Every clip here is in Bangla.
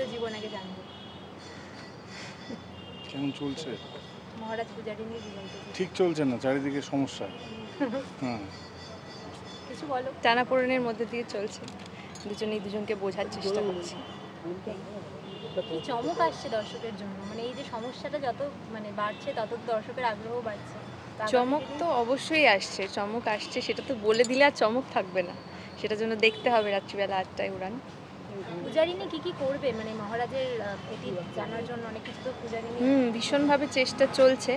বিগত জীবন আগে জানব। কেমন চলছে? মহারাজ পূজারি নিয়ে বিবাহিত ঠিক চলছে না চারিদিকে সমস্যা। হ্যাঁ কিছু বলো। টানাপোড়েনের মধ্যে দিয়ে চলছে। দুজনেই দুজনকে বোঝার চেষ্টা করছি। চমক আসছে দর্শকের জন্য? মানে এই যে সমস্যাটা যত মানে বাড়ছে তত দর্শকের আগ্রহ বাড়ছে। চমক তো অবশ্যই আসছে। চমক আসছে সেটা তো বলে দিলে আর চমক থাকবে না। সেটার জন্য দেখতে হবে রাত্রিবেলা আটটায় উড়ান। পূজারিনী কি কি করবে? মানে মহারাজের প্রতি জানার জন্য অনেক কিছু তো পূজারিনী হুম ভীষণভাবে চেষ্টা চলছে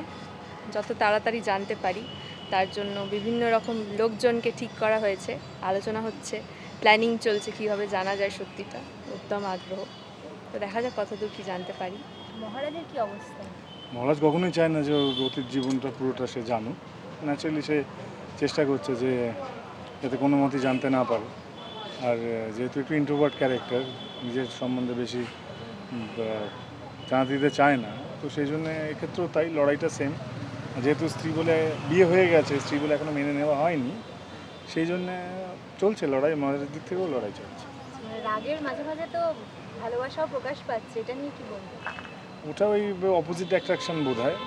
যত তাড়াতাড়ি জানতে পারি। তার জন্য বিভিন্ন রকম লোকজনকে ঠিক করা হয়েছে আলোচনা হচ্ছে প্ল্যানিং চলছে কীভাবে জানা যায় সত্যিটা উত্তম আগ্রহ। তো দেখা যাক কতদূর কি জানতে পারি। মহারাজের কি অবস্থা? মহারাজ কখনোই চায় না যে ওর অতীত জীবনটা পুরোটা সে জানুক। ন্যাচারালি সে চেষ্টা করছে যে যাতে কোনো মতেই জানতে না পারে আর যেহেতু একটু ইন্ট্রোভার্ট ক্যারেক্টার নিজের সম্বন্ধে বেশি জানাতে দিতে চায় না তো সেই জন্য এক্ষেত্রেও তাই লড়াইটা সেম যেহেতু স্ত্রী বলে বিয়ে হয়ে গেছে স্ত্রী বলে এখনও মেনে নেওয়া হয়নি সেই জন্যে চলছে লড়াই মহারাজের দিক থেকেও লড়াই চলছে। রাগের মাঝে মাঝে তো ভালোবাসাও প্রকাশ পাচ্ছে এটা নিয়ে কি বলব? ওটা ওই অপোজিট অ্যাট্রাকশন বোধ হয়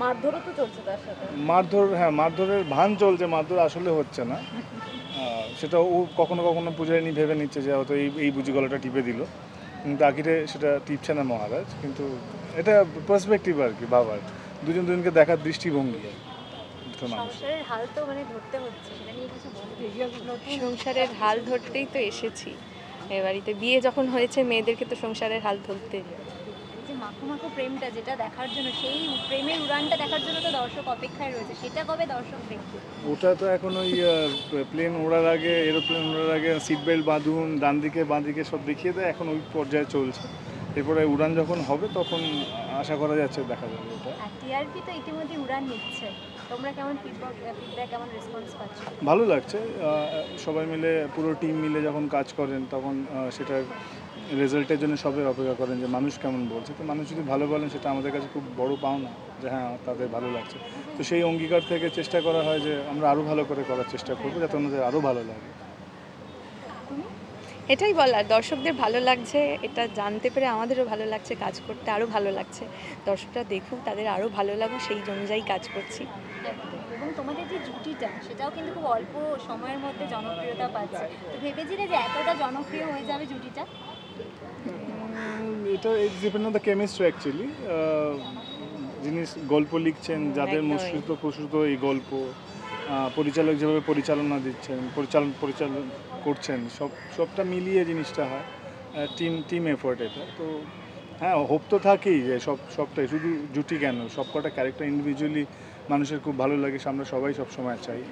মারধরও তো চলছে তার সাথে। মারধর হ্যাঁ মারধরের ভান চলছে মারধর আসলে হচ্ছে না। সেটা ও কখনো কখনো পূজারিনী ভেবে নিচ্ছে যে হয়তো এই এই বুঝি গলাটা টিপে দিল। কিন্তু আখিরে সেটা টিপছে না মহারাজ কিন্তু এটা পার্সপেক্টিভ আর কি বাবার। দুজন দুজনকে দেখার দৃষ্টিভঙ্গি আর কি। সংসারের হাল মানে সংসারের হাল ধরতেই তো এসেছি। এ বাড়িতে বিয়ে যখন হয়েছে মেয়েদেরকে তো সংসারের হাল ধরতে মাখো মাখো প্রেমটা যেটা দেখার জন্য সেই প্রেমের উড়ানটা দেখার জন্য তো দর্শক অপেক্ষায় রয়েছে। সেটা কবে দর্শক দেখবে? ওটা তো এখন ওই প্লেন ওড়ার আগে এরোপ্লেন ওড়ার আগে সিট বেল্ট বাঁধুন ডান দিকে বাঁ দিকে সব দেখিয়ে দেয় এখন ওই পর্যায়ে চলছে। এরপরে উড়ান যখন হবে তখন আশা করা যাচ্ছে দেখা যাবে ওটা আর টিআরপি তো ইতিমধ্যে উড়ান নিচ্ছে। তোমরা কেমন ফিডব্যাক ফিডব্যাক কেমন রেসপন্স পাচ্ছ? ভালো লাগছে সবাই মিলে পুরো টিম মিলে যখন কাজ করেন তখন সেটার রেজাল্টের জন্য সবাই অপেক্ষা করেন যে মানুষ কেমন বলছে। তো মানুষ যদি ভালো বলেন সেটা আমাদের কাছে খুব বড় পাওনা যে হ্যাঁ তাদের ভালো লাগছে। তো সেই অঙ্গীকার থেকে চেষ্টা করা হয় যে আমরা আরও ভালো করে করার চেষ্টা করব যাতে আমাদের আরও ভালো লাগে। এটাই বলার। দর্শকদের ভালো লাগছে এটা জানতে পেরে আমাদেরও ভালো লাগছে কাজ করতে আরও ভালো লাগছে। দর্শকরা দেখুক তাদের আরও ভালো লাগুক সেই অনুযায়ী কাজ করছি। এবং তোমাদের যে জুটিটা সেটাও কিন্তু খুব অল্প সময়ের মধ্যে জনপ্রিয়তা পাচ্ছে। তো ভেবেছিলে যে এতটা জনপ্রিয় হয়ে যাবে জুটিটা? এটা depend on the chemistry actually যিনি গল্প লিখছেন যাদের। মস্তিষ্ক প্রসূত এই গল্প পরিচালক যেভাবে পরিচালনা দিচ্ছেন পরিচালন পরিচালন করছেন সব সবটা মিলিয়ে জিনিসটা হয় টিম টিম এফোর্ট এটা। তো হ্যাঁ হোপ তো থাকেই যে সব সবটাই শুধু জুটি কেন? সব কটা ক্যারেক্টার ইন্ডিভিজুয়ালি মানুষের খুব ভালো লাগে আমরা সবাই সব সময় চাই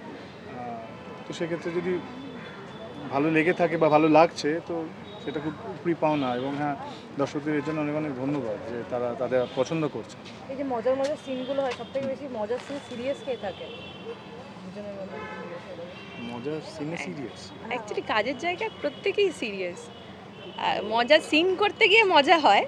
তো সেক্ষেত্রে যদি ভালো লেগে থাকে বা ভালো লাগছে তো সেটা খুব উপরি পাওনা এবং হ্যাঁ দর্শকদের এর জন্য অনেক অনেক ধন্যবাদ যে তারা তাদের পছন্দ করছে। এই যে মজার মজার সিনগুলো হয় সব থেকে বেশি মজার সিন সিরিয়াস কে থাকে? মজার সিনে সিরিয়াস? অ্যাকচুয়ালি কাজের জায়গায় প্রত্যেকেই সিরিয়াস। মজা সিন করতে গিয়ে মজা হয়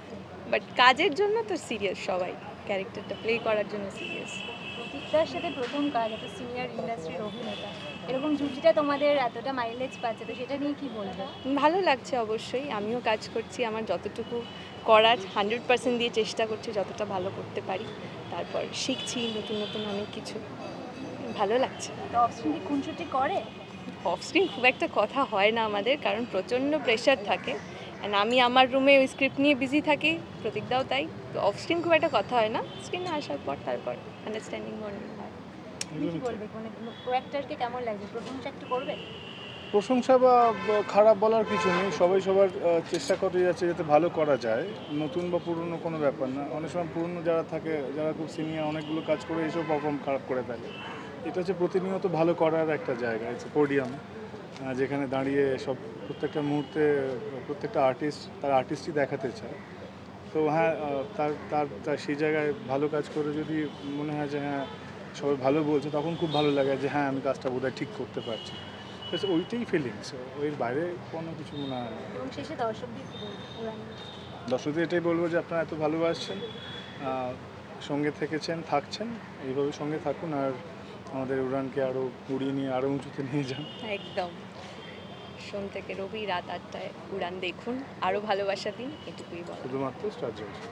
বাট কাজের জন্য তো সিরিয়াস সবাই। ক্যারেক্টারটা প্লে করার জন্য সিরিয়াস প্রতীকদার সাথে প্রথম কাজ একটা সিনিয়র ইন্ডাস্ট্রির অভিনেতা। এরকম জুটিটা তোমাদের এতটা মাইলেজ পাচ্ছে তো সেটা নিয়ে কি বলবে? ভালো লাগছে অবশ্যই আমিও কাজ করছি আমার যতটুকু করার হান্ড্রেড পার্সেন্ট দিয়ে চেষ্টা করছি যতটা ভালো করতে পারি। তারপর শিখছি নতুন নতুন অনেক কিছু। ভালো লাগছে। কি খুনসুটি করে? অফ স্ক্রিন খুব একটা কথা হয় না আমাদের কারণ প্রচণ্ড প্রেশার থাকে। অ্যান্ড আমি আমার রুমে ওই স্ক্রিপ্ট নিয়ে বিজি থাকি প্রতীকদাও তাই। তো অফ স্ক্রিন খুব একটা কথা হয় না। স্ক্রিনে আসার পর তারপর আন্ডারস্ট্যান্ডিং হয়। মানে কেমন লাগছে? প্রশংসা একটু করবে? প্রশংসা বা খারাপ বলার কিছু নেই। সবাই সবার চেষ্টা করে যাচ্ছে যাতে ভালো করা যায়। নতুন বা পুরনো কোনো ব্যাপার না। অনেক সময় পুরনো যারা থাকে যারা খুব সিনিয়র অনেকগুলো কাজ করে এসেও পারফর্ম খারাপ করে থাকে এটা হচ্ছে প্রতিনিয়ত ভালো করার একটা জায়গা। হচ্ছে পোডিয়াম যেখানে দাঁড়িয়ে সব প্রত্যেকটা মুহূর্তে প্রত্যেকটা আর্টিস্ট তার আর্টিস্টই দেখাতে চায়। তো হ্যাঁ তার তার তার সেই জায়গায় ভালো কাজ করে যদি মনে হয় যে হ্যাঁ সবাই ভালো বলছে তখন খুব ভালো লাগে যে হ্যাঁ আমি কাজটা বোধহয় ঠিক করতে পারছি। ওইটাই ফিলিংস ওর বাইরে কোনো কিছু মনে হয় না। দর্শকদের এটাই বলব যে আপনারা এত ভালোবাসছেন সঙ্গে থেকেছেন থাকছেন এইভাবে সঙ্গে থাকুন আর আমাদের উড়ানকে আরও উড়িয়ে নিয়ে আরও উঁচুতে নিয়ে যান। একদম। সোম থেকে রবি রাত আটটায় উড়ান দেখুন। আরও ভালোবাসা দিন। এটুকুই বল শুধুমাত্র স্টার জলসা